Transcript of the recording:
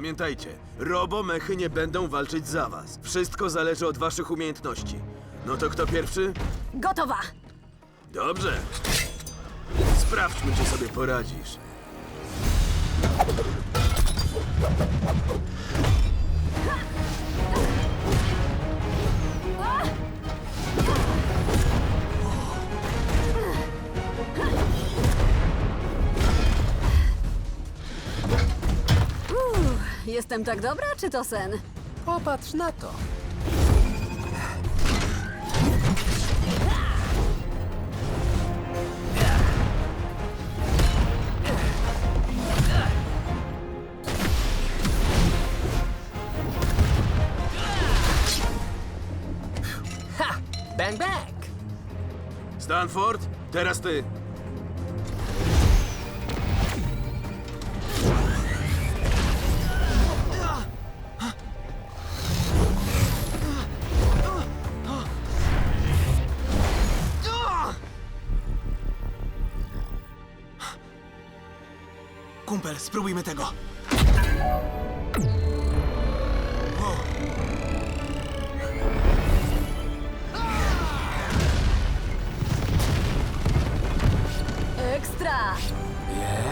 Pamiętajcie, robomechy nie będą walczyć za was. Wszystko zależy od waszych umiejętności. No to kto pierwszy? Gotowa! Dobrze. Sprawdźmy, czy sobie poradzisz. Jestem tak dobra, czy to sen? Popatrz na to. Ha! Bang, bang! Stanford, teraz ty. Kumpel, spróbujmy tego. Ekstra! Jej.